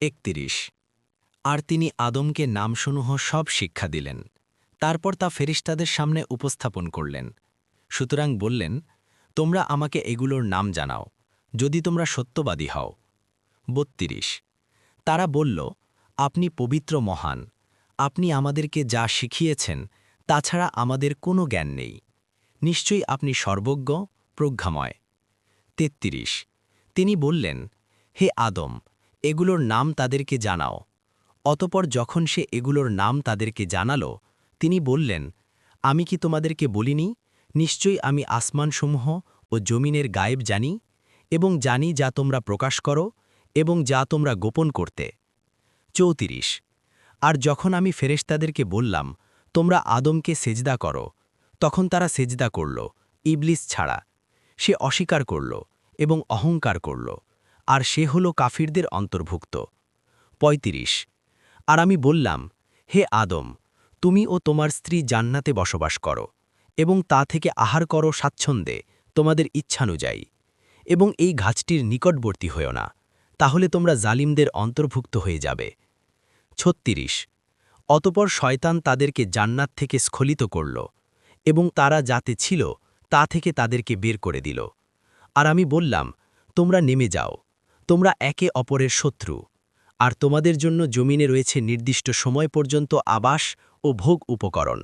একতিরিশ। আর তিনি আদমকে নামসমূহ সব শিক্ষা দিলেন। তারপর তা ফেরিস্তাদের সামনে উপস্থাপন করলেন। সুতরাং বললেন, তোমরা আমাকে এগুলোর নাম জানাও, যদি তোমরা সত্যবাদী হও। বত্রিশ। তারা বলল, আপনি পবিত্র মহান। আপনি আমাদেরকে যা শিখিয়েছেন তাছাড়া আমাদের কোনো জ্ঞান নেই। নিশ্চয়ই আপনি সর্বজ্ঞ, প্রজ্ঞাময়। তেত্রিশ। তিনি বললেন, হে আদম এগুলোর নাম তাদেরকে জানাও। অতপর যখন সে এগুলোর নাম তাদেরকে জানালো, তিনি বললেন, আমি কি তোমাদেরকে বলিনি? নিশ্চয়ই আমি আসমানসমূহ ও জমিনের গায়েব জানি এবং জানি যা তোমরা প্রকাশ করো এবং যা তোমরা গোপন করতে। চৌতিরিশ, আর যখন আমি ফেরেশতাদেরকে বললাম, তোমরা আদমকে সেজদা করো, তখন তারা সেজদা করল, ইবলিস ছাড়া। সে অস্বীকার করল এবং অহংকার করল। আর সে হল কাফিরদের অন্তর্ভুক্ত। ৩৫ আর আমি বললাম, হে আদম, তুমি ও তোমার স্ত্রী জান্নাতে বসবাস করো এবং তা থেকে আহার করো স্বাচ্ছন্দ্যে তোমাদের ইচ্ছানুযায়ী এবং এই গাছটির নিকটবর্তী হয়েও না, তাহলে তোমরা জালিমদের অন্তর্ভুক্ত হয়ে যাবে। ছত্রিশ, অতপর শয়তান তাদেরকে জান্নাত থেকে স্খলিত করল এবং তারা যাতে ছিল তা থেকে তাদেরকে বের করে দিল। আর আমি বললাম, তোমরা নেমে যাও। তোমরা একে অপরের শত্রু, আর তোমাদের জন্য জমিনে রয়েছে নির্দিষ্ট সময় পর্যন্ত আবাস ও ভোগ উপকরণ।